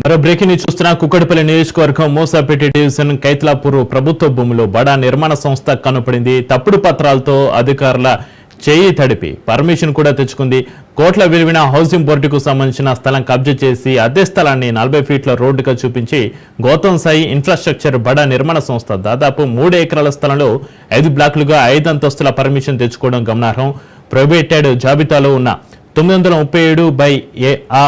మరో breaking news చూస్తున్న కుక్కడిపల్లి నియోజకవర్గం మోసాపేట డివిజన్ కైత్లాపూర్ ప్రభుత్వ భూమిలో బడా నిర్మాణ సంస్థ కనపడింది. తప్పుడు పత్రాలతో అధికారుల చేయి తడిపి పర్మిషన్ కూడా తెచ్చుకుంది. కోట్ల విలువైన హౌసింగ్ బోర్డుకు సంబంధించిన స్థలం కబ్జా చేసి అదే స్థలాన్ని నలభై ఫీట్ల రోడ్డుగా చూపించి గౌతమ్ సాయి ఇన్ఫ్రాస్ట్రక్చర్ బడా నిర్మాణ సంస్థ దాదాపు మూడు ఎకరాల స్థలంలో ఐదు బ్లాకులుగా ఐదు అంతస్తుల పర్మిషన్ తెచ్చుకోవడం గమనార్హం. ప్రైవేటెడ్ జాబితాలో ఉన్న తొమ్మిది వందల ముప్పై ఏడు బై ఏ ఆ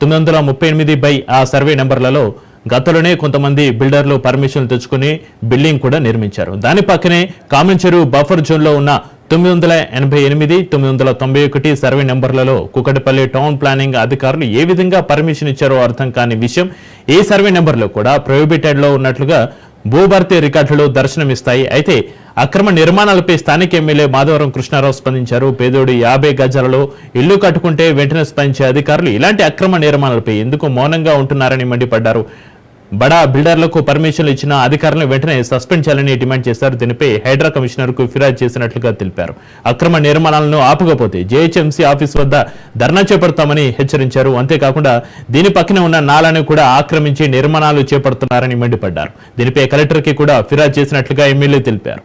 తొమ్మిది వందల ముప్పై ఎనిమిది బై ఆ సర్వే నెంబర్లలో గతంలోనే కొంతమంది బిల్డర్లు పర్మిషన్లు తెచ్చుకుని బిల్డింగ్ కూడా నిర్మించారు. దాని పక్కనే కామన్ చెరువు బఫర్ జోన్లో ఉన్న తొమ్మిది వందల ఎనభై ఎనిమిది తొమ్మిది వందల తొంభై ఒకటి సర్వే నెంబర్లలో కుకటపల్లి టౌన్ ప్లానింగ్ అధికారులు ఏ విధంగా పర్మిషన్ ఇచ్చారో అర్థం కాని విషయం ఏ సర్వే నెంబర్లో కూడా ప్రొహిబిటెడ్లో ఉన్నట్లుగా భూభర్తీ రికార్డులు దర్శనమిస్తాయి. అయితే అక్రమ నిర్మాణాలపై స్థానిక ఎమ్మెల్యే మాధవరం కృష్ణారావు స్పందించారు. పేదోడు యాభై గజాలలో ఇల్లు కట్టుకుంటే వెంటనే స్పందించే అధికారులు ఇలాంటి అక్రమ నిర్మాణాలపై ఎందుకు మౌనంగా ఉంటున్నారని మండిపడ్డారు. బడా బిల్డర్లకు పర్మిషన్లు ఇచ్చిన అధికారులను వెంటనే సస్పెండ్ చేయాలని డిమాండ్ చేశారు. దీనిపై హైడ్రా కమిషనర్కు ఫిర్యాదు చేసినట్లుగా తెలిపారు. అక్రమ నిర్మాణాలను ఆపకపోతే జేహెచ్ఎంసీ ఆఫీస్ వద్ద ధర్నా చేపడతామని హెచ్చరించారు. అంతేకాకుండా దీని పక్కనే ఉన్న నాలను కూడా ఆక్రమించి నిర్మాణాలు చేపడుతున్నారని మండిపడ్డారు. దీనిపై కలెక్టర్కి కూడా ఫిర్యాదు చేసినట్లుగా ఎమ్మెల్యే తెలిపారు.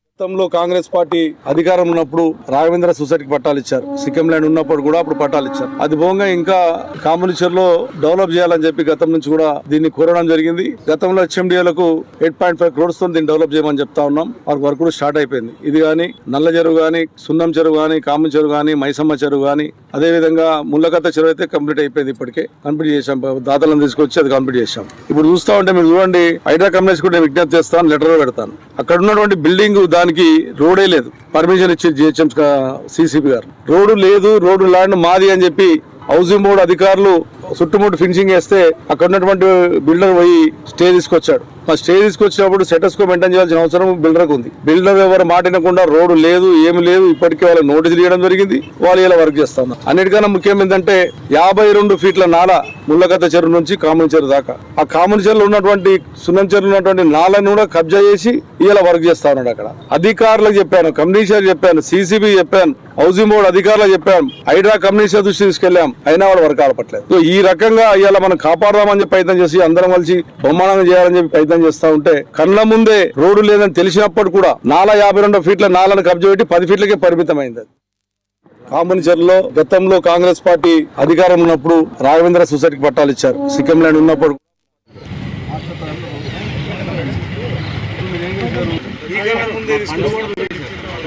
గతంలో కాంగ్రెస్ పార్టీ అధికారం ఉన్నప్పుడు రాఘవేంద్ర సొసైటీకి పట్టాలు ఇచ్చారు. సిక్కిం ల్యాండ్ ఉన్నప్పుడు కూడా అప్పుడు పట్టాలు ఇచ్చారు. అది భోగంగా ఇంకా కాంబునిచర్లో డెవలప్ చేయాలని చెప్పి గతం నుంచి కూడా దీన్ని కోరడం జరిగింది. గతంలో హెచ్ఎండిఏలకు ఎయిట్ పాయింట్ ఫైవ్ క్రోడ్స్తో దీన్ని డెవలప్ చేయమని చెప్తా ఉన్నాం. వారికి వర్క్ కూడా స్టార్ట్ అయిపోయింది. ఇది కానీ నల్ల చెరువు కానీ సున్నం చెరువు కానీ కాము చెరువు కానీ మైసమ్మ చెరువు కానీ అదే విధంగా ముళ్ళకత్త చెరువు అయితే కంప్లీట్ అయిపోయింది ఇప్పటికే. కంప్లీట్ చేశాం. దాతలను తీసుకొచ్చి అది కంప్లీట్ చేశాం. ఇప్పుడు చూస్తా ఉంటే మీరు చూడండి హైడ్రా కంపెనీస్ కూడా నేను విజ్ఞప్తి చేస్తాను లెటర్ పెడతాను. అక్కడ ఉన్నటువంటి బిల్డింగ్ మనకి రోడే లేదు. పర్మిషన్ ఇచ్చి జిహెచ్ఎం సిసిపి గారు. రోడ్డు లేదు రోడ్డు ల్యాండ్ మాది అని చెప్పి హౌసింగ్ బోర్డు అధికారులు చుట్టుముట్టు ఫినిషింగ్ వేస్తే అక్కడ ఉన్నటువంటి బిల్డర్ పోయి స్టే తీసుకొచ్చాడు. ఆ స్టే తీసుకొచ్చినప్పుడు సెటస్కో మెయింటైన్ చేయాల్సిన అవసరం బిల్డర్కి ఉంది. బిల్డర్ ఎవరు మాట వినకుండా రోడ్డు లేదు ఏమి లేదు ఇప్పటికే వాళ్ళకి నోటీస్ తీయడం జరిగింది వాళ్ళు ఇలా వర్క్ చేస్తాను అన్నిటికన్నా ముఖ్యం ఏంటంటే యాభై రెండు ఫీట్ల నాల ముళ్ళగద్ద చెరువు నుంచి కామన్ చెరువు దాకా. ఆ కామన్ చెరువులో ఉన్నటువంటి సున్నం చెరువులో ఉన్నటువంటి నాలను కూడా కబ్జా చేసి ఇలా వర్క్ చేస్తా ఉన్నాడు అక్కడ. అధికారులకు చెప్పాను కమిషనర్ చెప్పాను సీసీబీ చెప్పాను హౌసింగ్ బోర్డు అధికారులు చెప్పాం. హైడ్రా కమ్యూనిస్ట్ దృష్టి తీసుకెళ్ళాం అయినా వాళ్ళు వర్క్ ఆడపట్లేదు. సో ఈ రకంగా ఇవాళ మనం కాపాడదామని చెప్పి ప్రయత్నం చేసి అందరం కలిసి బహుమానం చేయాలని చెప్పి ప్రయత్నం చేస్తా ఉంటే కళ్ళ ముందే రోడ్డు లేదని తెలిసినప్పుడు కూడా నాలా యాభై రెండు ఫీట్ల నాలను కబ్జా పెట్టి పది ఫీట్లకే పరిమితమైంది. అది కాంబనిచర్లో గతంలో కాంగ్రెస్ పార్టీ అధికారం ఉన్నప్పుడు రాఘవేంద్ర సొసైటీకి పట్టాలు ఇచ్చారు. సిక్కిం ల్యాండ్ ఉన్నప్పుడు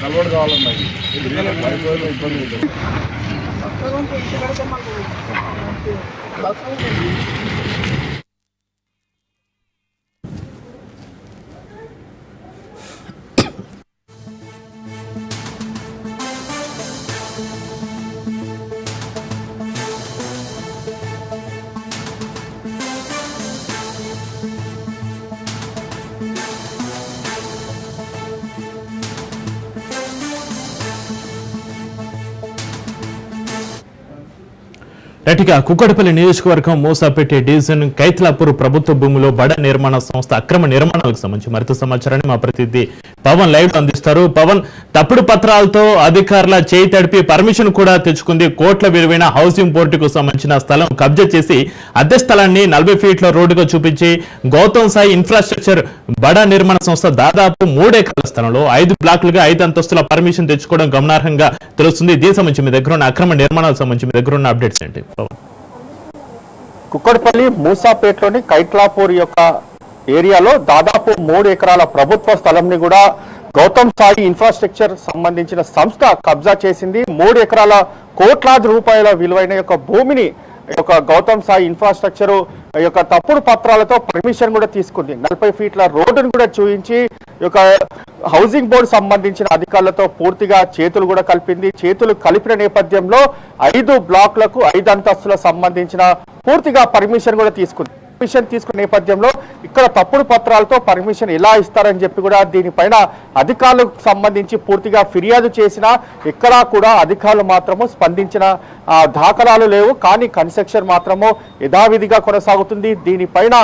కలవడు కావాలండి. ఇబ్బంది ఉంటుంది రైట్గా కుక్కడపల్లి నియోజకవర్గం మోసాపేట డివిజన్ కైత్లాపూర్ ప్రభుత్వ భూమిలో బడ నిర్మాణ సంస్థ అక్రమ నిర్మాణాలకు సంబంధించి మరింత సమాచారాన్ని మా ప్రతినిధి పవన్ లైవ్ అందిస్తారు. పవన్ తప్పుడు పత్రాలతో అధికారుల చేయి తడిపి పర్మిషన్ కూడా తెచ్చుకుంది. కోట్ల విలువైన హౌసింగ్ బోర్డుకు సంబంధించిన స్థలం కబ్జా చేసి అద్దె స్థలాన్ని నలభై ఫీట్ల రోడ్డుగా చూపించి గౌతమ్ సాయి ఇన్ఫ్రాస్ట్రక్చర్ బడా నిర్మాణ సంస్థ దాదాపు మూడు ఎకరాల స్థలంలో ఐదు బ్లాకులుగా ఐదు అంతస్తుల పర్మిషన్ తెచ్చుకోవడం గమనార్హంగా తెలుస్తుంది. దీనికి సంబంధించి మీ దగ్గర ఉన్న అక్రమ నిర్మాణాలకు సంబంధించి మీ దగ్గర ఉన్న అప్డేట్స్ ఏంటి? పవన్. కుక్కడపల్లి మూసాపేటలోని కైట్లాపూర్ యొక్క ఏరియాలో దాదాపు మూడు ఎకరాల ప్రభుత్వ స్థలంని కూడా గౌతమ్ సాయి ఇన్ఫ్రాస్ట్రక్చర్ సంబంధించిన సంస్థ కబ్జా చేసింది. మూడు ఎకరాల కోట్లాది రూపాయల విలువైన యొక్క భూమిని యొక్క గౌతమ్ సాయి ఇన్ఫ్రాస్ట్రక్చర్ ఈ యొక్క తప్పుడు పత్రాలతో పర్మిషన్ కూడా తీసుకుంది. నలభై ఫీట్ల రోడ్డును కూడా చూపించి యొక్క హౌసింగ్ బోర్డు సంబంధించిన అధికారులతో పూర్తిగా చేతులు కూడా కలిపింది. చేతులు కలిపిన నేపథ్యంలో ఐదు బ్లాక్లకు ఐదు అంతస్తులకు సంబంధించిన పూర్తిగా పర్మిషన్ కూడా తీసుకుంది. పర్మిషన్ తీసుకున్న నేపథ్యంలో ఇక్కడ తప్పుడు పత్రాలతో పర్మిషన్ ఎలా ఇస్తారని చెప్పి కూడా దీనిపైన అధికారులకు సంబంధించి పూర్తిగా ఫిర్యాదు చేసినా ఎక్కడా కూడా అధికారులు మాత్రము స్పందించిన దాఖలాలు లేవు. కానీ కన్స్ట్రక్షన్ మాత్రము యథావిధిగా కొనసాగుతుంది. దీనిపైన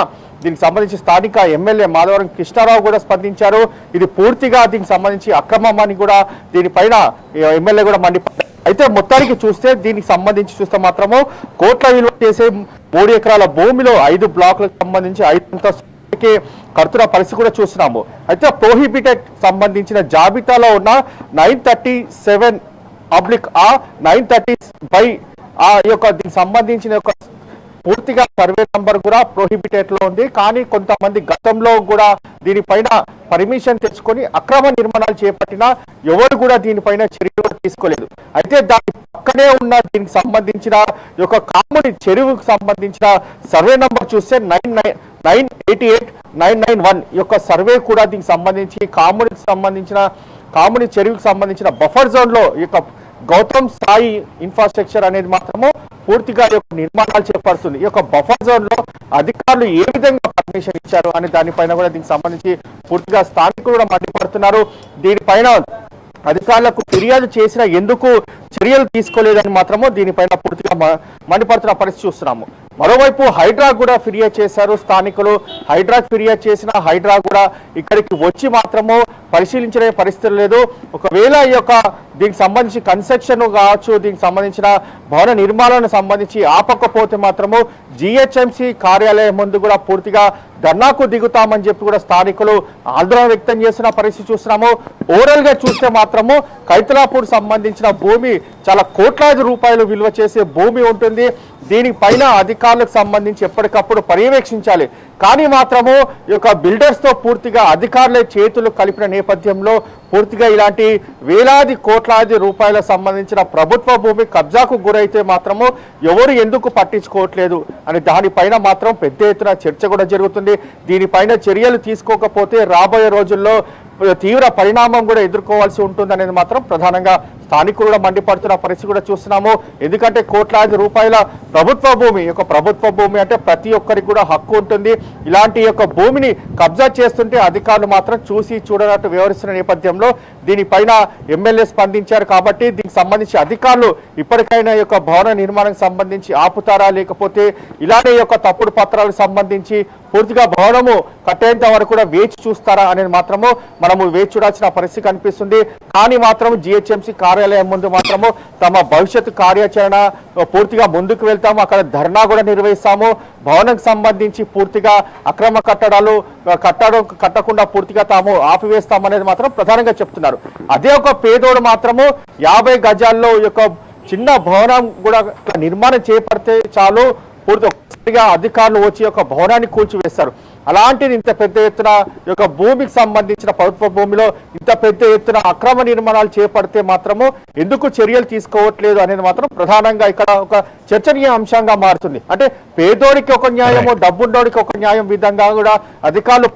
దీనికి సంబంధించి స్థానిక ఎమ్మెల్యే మాధవరం కృష్ణారావు కూడా స్పందించారు. ఇది పూర్తిగా దీనికి సంబంధించి అక్రమం అని కూడా దీనిపైన ఎమ్మెల్యే కూడా మండిపడ్డారు. అయితే మొత్తానికి చూస్తే దీనికి సంబంధించి చూస్తే మాత్రము కోట్ల విలువ చేసే మూడు ఎకరాల భూమిలో ఐదు బ్లాకులకు సంబంధించి ఐదు అంతస్తులకి కడుతున్న పరిస్థితి కూడా చూస్తున్నాము. అయితే ప్రోహిబిటెడ్ సంబంధించిన జాబితాలో ఉన్న నైన్ థర్టీ సెవెన్ పబ్లిక్ ఆ నైన్ థర్టీ బై ఆ యొక్క దీనికి సంబంధించిన యొక్క పూర్తిగా సర్వే నంబర్ కూడా ప్రొహిబిటెడ్లో ఉంది. కానీ కొంతమంది గతంలో కూడా దీనిపైన పర్మిషన్ తెచ్చుకొని అక్రమ నిర్మాణాలు చేపట్టినా ఎవరు కూడా దీనిపైన చర్యలు తీసుకోలేదు. అయితే దాని పక్కనే ఉన్న దీనికి సంబంధించిన యొక్క కాముని చెరువుకు సంబంధించిన సర్వే నంబర్ చూస్తే nine nine nine eighty eight nine nine one యొక్క సర్వే కూడా దీనికి సంబంధించి కామునికి సంబంధించిన కాముని చెరువుకు సంబంధించిన బఫర్ జోన్లో యొక్క గౌతమ్ సాయి ఇన్ఫ్రాస్ట్రక్చర్ అనేది మాత్రము పూర్తిగా ఈ యొక్క నిర్మాణాలు చేపడుతుంది. ఈ యొక్క బఫర్ జోన్లో అధికారులు ఏ విధంగా పర్మిషన్ ఇచ్చారు అనే దానిపైన కూడా దీనికి సంబంధించి పూర్తిగా స్థానికులు కూడా మండిపడుతున్నారు. దీనిపైన అధికారులకు ఫిర్యాదు చేసిన ఎందుకు చర్యలు తీసుకోలేదని మాత్రము దీనిపైన పూర్తిగా మ- మండిపడుతున్న పరిస్థితి చూస్తున్నాము. మరోవైపు హైడ్రా కూడా ఫిర్యాదు చేశారు. స్థానికులు హైడ్రా ఫిర్యాదు చేసిన హైడ్రా కూడా ఇక్కడికి వచ్చి మాత్రము పరిశీలించే పరిస్థితి లేదు. ఒకవేళ ఈ యొక్క దీనికి సంబంధించి కన్స్ట్రక్షన్ కావచ్చు దీనికి సంబంధించిన భవన నిర్మాణానికి సంబంధించి ఆపకపోతే మాత్రము జిహెచ్ఎంసి కార్యాలయం ముందు కూడా పూర్తిగా ధర్నాకు దిగుతామని చెప్పి కూడా స్థానికులు ఆందోళన వ్యక్తం చేసిన పరిస్థితి చూస్తున్నాము. ఓవరాల్గా చూస్తే మాత్రము కైతలాపూర్ సంబంధించిన భూమి చాలా కోట్లాది రూపాయలు విలువ చేసే భూమి ఉంటుంది. దీనిపైన అధికారులకు సంబంధించి ఎప్పటికప్పుడు పర్యవేక్షించాలి. కానీ మాత్రము ఈ యొక్క బిల్డర్స్తో పూర్తిగా అధికారులే చేతులు కలిపిన నేపథ్యంలో పూర్తిగా ఇలాంటి వేలాది కోట్లాది రూపాయల సంబంధించిన ప్రభుత్వ భూమి కబ్జాకు గురైతే మాత్రము ఎవరు ఎందుకు పట్టించుకోవట్లేదు? అని దానిపైన మాత్రం పెద్ద ఎత్తున చర్చ కూడా జరుగుతుంది. దీనిపైన చర్యలు తీసుకోకపోతే రాబోయే రోజుల్లో తీవ్ర పరిణామం కూడా ఎదుర్కోవాల్సి ఉంటుంది అనేది మాత్రం ప్రధానంగా స్థానికులు కూడా మండిపడుతున్న పరిస్థితి కూడా చూస్తున్నాము. ఎందుకంటే కోట్లాది రూపాయల ప్రభుత్వ భూమి యొక్క ప్రభుత్వ భూమి అంటే ప్రతి ఒక్కరికి కూడా హక్కు ఉంటుంది. ఇలాంటి యొక్క భూమిని కబ్జా చేస్తుంటే అధికారులు మాత్రం చూసి చూడనట్టు వివరిస్తున్న నేపథ్యంలో దీనిపైన ఎమ్మెల్యే స్పందించారు కాబట్టి దీనికి సంబంధించి అధికారులు ఇప్పటికైనా యొక్క భవన నిర్మాణానికి సంబంధించి ఆపుతారా లేకపోతే ఇలానే యొక్క తప్పుడు పత్రాలకు సంబంధించి పూర్తిగా భవనము కట్టేంత వరకు కూడా వేచి చూస్తారా అనేది మాత్రము మనము వేచి చూడాల్సిన పరిస్థితి కనిపిస్తుంది. కానీ మాత్రం జిహెచ్ఎంసీ కార్యాలయం ముందు మాత్రము తమ భవిష్యత్తు కార్యాచరణ పూర్తిగా ముందుకు వెళ్తాము. అక్కడ ధర్నా కూడా నిర్వహిస్తాము. భవనం సంబంధించి పూర్తిగా అక్రమ కట్టడాలు కట్టడం కట్టకుండా పూర్తిగా తాము ఆపివేస్తామనేది మాత్రం ప్రధానంగా చెప్తున్నారు. అదే ఒక పేదోడు మాత్రము యాభై గజాల్లో యొక్క చిన్న భవనం కూడా నిర్మాణం చేపడితే చాలు. పూర్తి అధికారులు వచ్చి ఒక భవనాన్ని కూల్చివేస్తారు అలాంటిది ఇంత పెద్ద ఎత్తున యొక్క భూమికి సంబంధించిన ప్రభుత్వ భూమిలో ఇంత పెద్ద ఎత్తున అక్రమ నిర్మాణాలు చేపడితే మాత్రము ఎందుకు చర్యలు తీసుకోవట్లేదు అనేది మాత్రం ప్రధానంగా ఇక్కడ ఒక చర్చనీయ అంశంగా మారుతుంది. అంటే పేదోడికి ఒక న్యాయము డబ్బున్నోడికి ఒక న్యాయం విధంగా కూడా అధికారులు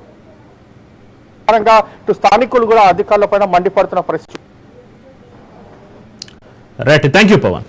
స్థానికులు కూడా అధికారుల పైన మండిపడుతున్న పరిస్థితి. Right thank you Pawan